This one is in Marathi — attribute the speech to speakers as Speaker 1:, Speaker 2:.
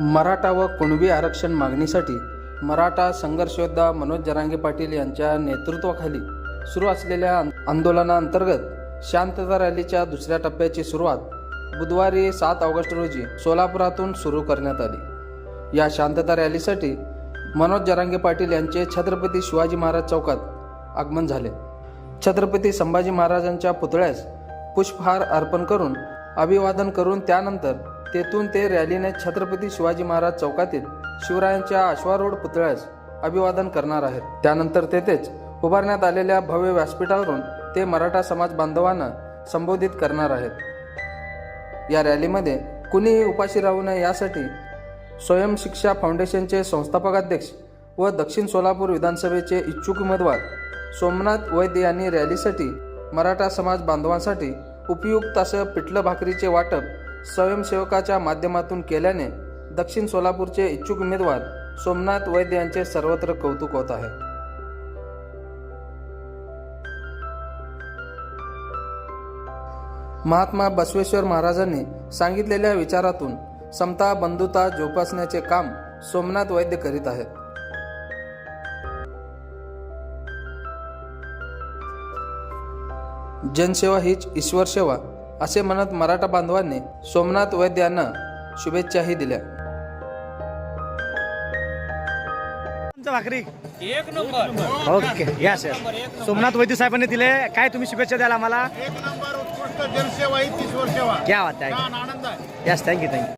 Speaker 1: मराठा व कुणबी आरक्षण मागणीसाठी मराठा संघर्षयोद्धा मनोज जरांगे पाटील यांच्या नेतृत्वाखाली सुरू असलेल्या आंदोलनाअंतर्गत शांतता रॅलीच्या दुसऱ्या टप्प्याची सुरुवात बुधवारी सात ऑगस्ट रोजी सोलापुरातून सुरू करण्यात आली. या शांतता रॅलीसाठी मनोज जरांगे पाटील यांचे छत्रपती शिवाजी महाराज चौकात आगमन झाले. छत्रपती संभाजी महाराजांच्या पुतळ्यास पुष्पहार अर्पण करून अभिवादन करून त्यानंतर तेथून ते रॅलीने छत्रपती शिवाजी महाराज चौकातील शिवरायांच्या अश्वारूढ पुतळ्यास अभिवादन करणार आहेत. त्यानंतर तेथेच उभारण्यात आलेल्या भव्य व्यासपीठावरून ते मराठा समाज बांधवांना संबोधित करणार आहेत. या रॅलीमध्ये कुणीही उपाशी राहू नये यासाठी स्वयंशिक्षा फाउंडेशनचे संस्थापक अध्यक्ष व दक्षिण सोलापूर विधानसभेचे इच्छुक उमेदवार सोमनाथ वैद्य यांनी रॅलीसाठी मराठा समाज बांधवांसाठी उपयुक्त असं पिठलं भाकरीचे वाटप स्वयंसेवकाच्या माध्यमातून केल्याने दक्षिण सोलापूरचे इच्छुक उमेदवार सोमनाथ वैद्य यांचे सर्वत्र कौतुक होत आहे. महात्मा बसवेश्वर महाराजांनी सांगितलेल्या विचारातून समता बंधुता जोपासण्याचे काम सोमनाथ वैद्य करीत आहेत. जनसेवा हीच ईश्वर सेवा. असे म्हणत मराठा बांधवांनी सोमनाथ वैद्य यांना शुभेच्छाही दिल्या.
Speaker 2: भाकरी.
Speaker 3: एक नंबर.
Speaker 2: ओके या सर सोमनाथ वैद्य साहेबांनी दिले. काय तुम्ही शुभेच्छा द्याल आम्हाला?
Speaker 4: एक नंबर उत्कृष्ट जनसेवा ही तीस वर्षेवा
Speaker 2: क्या बात आहे.
Speaker 4: आनंद आहे.
Speaker 2: Yes thank you thank you